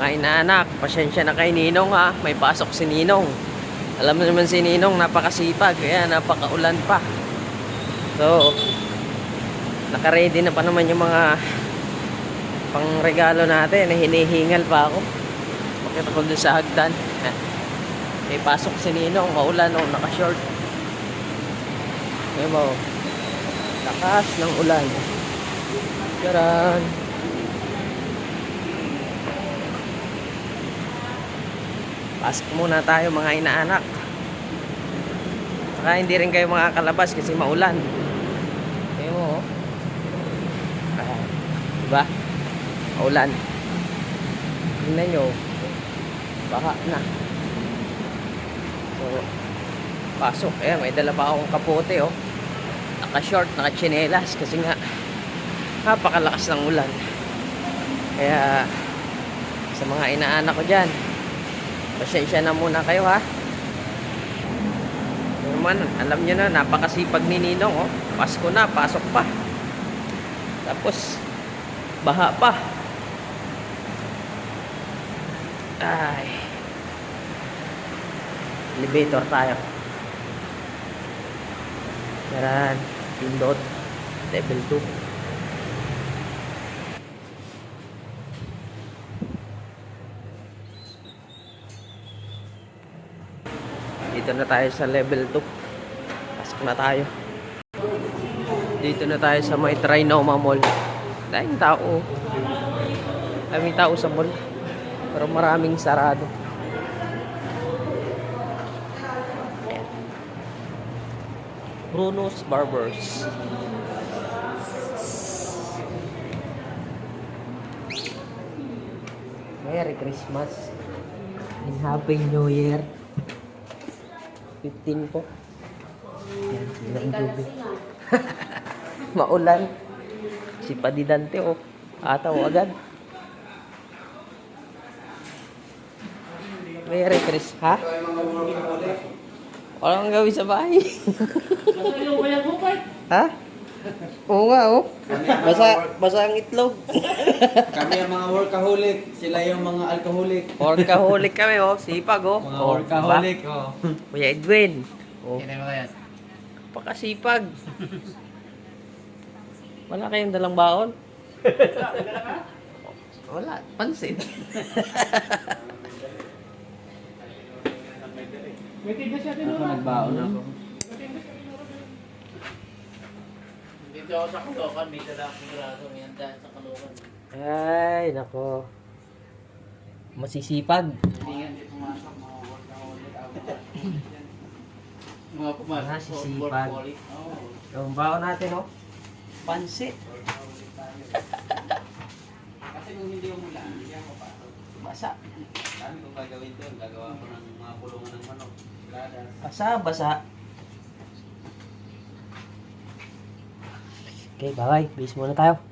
Mga inaanak, pasensya na kay Ninong ha. May pasok si Ninong. Alam mo naman si Ninong, napakasipag. Kaya napakaulan pa. So, nakaready na pa naman yung mga pangregalo natin. Hinihingal pa ako. Bakit ako dun sa hagdan? Ha. May pasok si Ninong, maulan o naka-short. Ngayon mo, lakas ng ulan. Charan! Pasok muna tayo mga inaanak. Saka hindi rin kayo makakalabas kasi maulan. Ngayon mo, oh. Ah, diba? Maulan. Tingnan nyo. Baka na. So, pasok. Ayan, may dala pa akong kapote, oh. Naka-short, naka-chinelas kasi nga napakalakas ng ulan. Kaya, sa mga inaanak ko dyan, pasensya na muna kayo, ha? Naman, alam nyo na, napakasipag ni Ninong, oh. Pasko na, pasok pa. Tapos, baha pa. Ay. Elevator tayo. Yaran. Pindot. Level 2. Dito na tayo sa level 2. Pasok na tayo. Dito na tayo sa may Trinoma Mall. Daming tao. Daming tao sa mall. Pero maraming sarado. Bruno's Barbers. Merry Christmas and Happy New Year. 15 po. Yan, sila ang jubi. Maulan. Si Padidante oh. Ataw agad. Merry Christmas. Ha? Wala kang gawin sa bahay. ha? Oo nga oh. Basa, basa ang itlog. Kami ang mga workaholic, sila yung mga alcoholic. Workaholic kami oh. Sipag oh. Mga Oh, workaholic, diba? oh. Kuya Edwin. Oh, Kaya mo yan. pakasipag. Wala kayong dalang baon? Wala. Pansin. Ako nagbaon ako. Dito ako sa Caloocan, may dala akong grado, may handaan sa Caloocan. Ay, nako. Masisipag. Hindi nga hindi pumasok, mga workaholic ako. Mga pumasok, Ah, sisipag. workaholic. Oo. Yung baon natin, oh. Pansit. Kasi kung hindi umulan, hindi ako pa. Basa. Sabi ko gagawin to, gagawa ko ng mga pulungan ng manok. Basa, basa. Okay, bye-bye. Bis muna tayo.